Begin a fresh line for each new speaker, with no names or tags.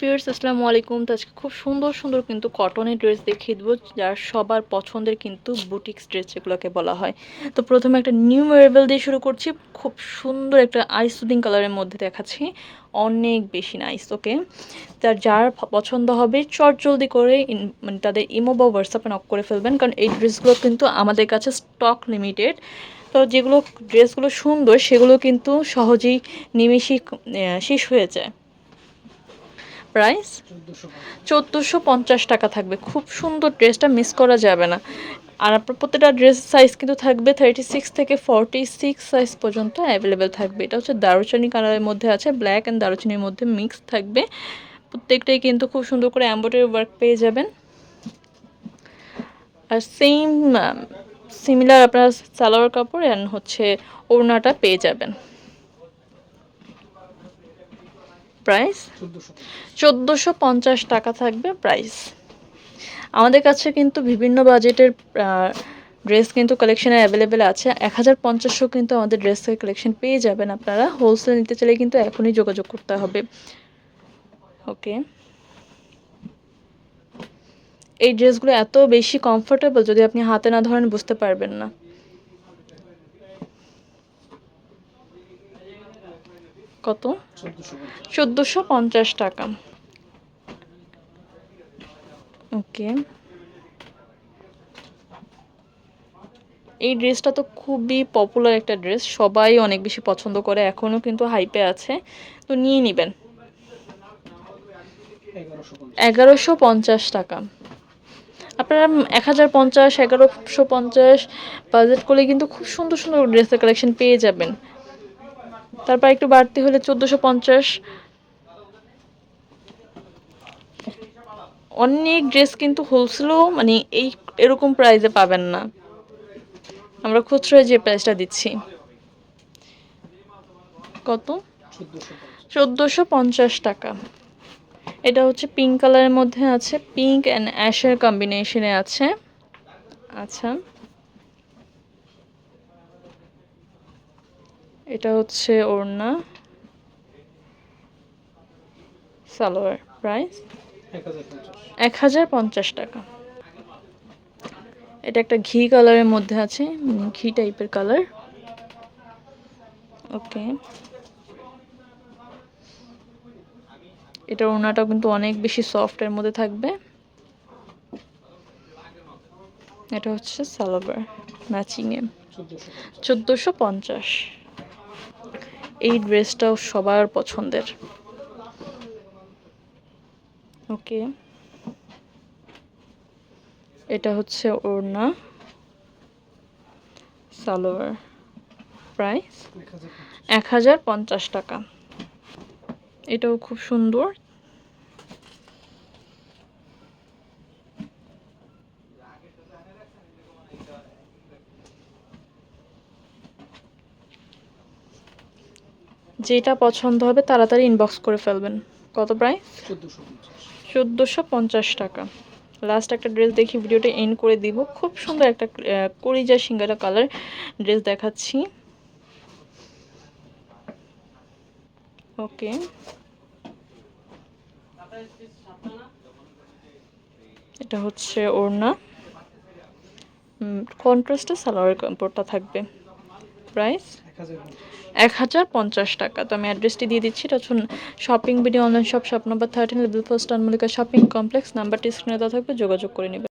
Viewers, আসসালামু আলাইকুম। তো আজকে খুব সুন্দর সুন্দর কিন্তু কটনের ড্রেস দেখিয়ে দেবো, যার সবার পছন্দের কিন্তু বুটিক্স ড্রেস যেগুলোকে বলা হয়। তো প্রথমে একটা নিউ ওয়েরেবল দিয়ে শুরু করছি। খুব সুন্দর একটা আইসুদিং কালারের মধ্যে দেখাচ্ছি। অনেক বেশি নাইস ওকে তার যার পছন্দ হবে চট জলদি করে মানে তাদের ইমো বা হোয়াটসঅ্যাপে নক করে ফেলবেন, কারণ এই ড্রেসগুলো কিন্তু আমাদের কাছে স্টক লিমিটেড তো যেগুলো ড্রেসগুলো সুন্দর, সেগুলো কিন্তু সহজেই নিমেষেই শেষ হয়ে যায়। প্রাইস চোদ্দোশো পঞ্চাশ টাকা থাকবে। খুব সুন্দর ড্রেসটা মিস করা যাবে না। আর আপনার প্রত্যেকটা ড্রেস সাইজ কিন্তু থাকবে থার্টি সিক্স থেকে ফর্টি সিক্স সাইজ পর্যন্ত অ্যাভেলেবেল থাকবে। এটা হচ্ছে দারুচিনি কালারের মধ্যে আছে ব্ল্যাক অ্যান্ড দারুচিনির মধ্যে মিক্স থাকবে। প্রত্যেকটাই কিন্তু খুব সুন্দর করে এম্ব্রয়ডারি ওয়ার্ক পেয়ে যাবেন। আর সেম সিমিলার আপনার সালোয়ার কাপড় অ্যান্ড হচ্ছে ওড়নাটা পেয়ে যাবেন। প্রাইস চোদ্দোশো পঞ্চাশ। টাকা থাকবে প্রাইস আমাদের কাছে কিন্তু বিভিন্ন বাজেটের ড্রেস কিন্তু কালেকশনে অ্যাভেলেবেল আছে। এক হাজার পঞ্চাশশো কিন্তু আমাদের ড্রেসের কালেকশন পেয়ে যাবেন আপনারা। হোলসেল নিতে চাইলে কিন্তু এখনই যোগাযোগ করতে হবে। ওকে এই ড্রেসগুলো এত বেশি কমফোর্টেবল যদি আপনি হাতে না ধরেন বুঝতে পারবেন না। কত? চোদ্দোশো পঞ্চাশ। টাকা। ওকে। এই ড্রেসটা তো খুবই পপুলার একটা ড্রেস। সবাই অনেক বেশি পছন্দ করে এখনও কিন্তু হাইপে আছে। তো নিয়ে নেবেন। এগারোশো পঞ্চাশ। টাকা। আপনারা এক হাজার পঞ্চাশ এগারোশো পঞ্চাশ বাজেট করলে কিন্তু খুব সুন্দর সুন্দর ড্রেসের কালেকশন পেয়ে যাবেন। তারপর একটু বাড়তি হলে চোদ্দোশো পঞ্চাশ। অনেক ড্রেস কিন্তু হোলসেলও মানে এই এরকম প্রাইসে পাবেন না। আমরা খুচরোয় যে প্রাইসটা দিচ্ছি। কত? চোদ্দোশো পঞ্চাশ টাকা। এটা হচ্ছে পিঙ্ক কালারের মধ্যে আছে। পিঙ্ক অ্যান্ড অ্যাশের কম্বিনেশনে আছে। আচ্ছা। এটা হচ্ছে ওড়না। সালোয়ার প্রাইস এক হাজার পঞ্চাশ টাকা। এটা একটা ঘি কালারের মধ্যে আছে ঘি টাইপের কালার ওকে এটা ওড়নাটাও কিন্তু অনেক বেশি সফটের মধ্যে থাকবে। এটা হচ্ছে সালোয়ার ম্যাচিংয়ে চোদ্দোশো পঞ্চাশ। এই ড্রেসটাও সবার পছন্দের। ওকে। এটা হচ্ছে ওড়না। সালোয়ার প্রাইস এক হাজার পঞ্চাশ। টাকা। এটাও খুব সুন্দর। যেটা পছন্দ হবে তাড়াতাড়ি ইনবক্স করে ফেলবেন। কত প্রাইস চোদ্দোশো পঞ্চাশ। টাকা। লাস্ট একটা ড্রেস দেখি ভিডিওটা এন্ড করে দিব। খুব সুন্দর একটা করিজা সিঙ্গারা কালার ড্রেস দেখাচ্ছি। ওকে এটা হচ্ছে ওড়না। কন্ট্রাস্টে সালোয়ার কাপড়টা থাকবে। প্রাইস এক হাজার পঞ্চাশ টাকা। তো আমি অ্যাড্রেসটি দিয়ে দিচ্ছি। এটা হচ্ছে shopping video online shop shop number thirteen level first আনমলিকা shopping complex নাম্বারটি স্ক্রিনে দেওয়া থাকবে, যোগাযোগ করে নেবেন।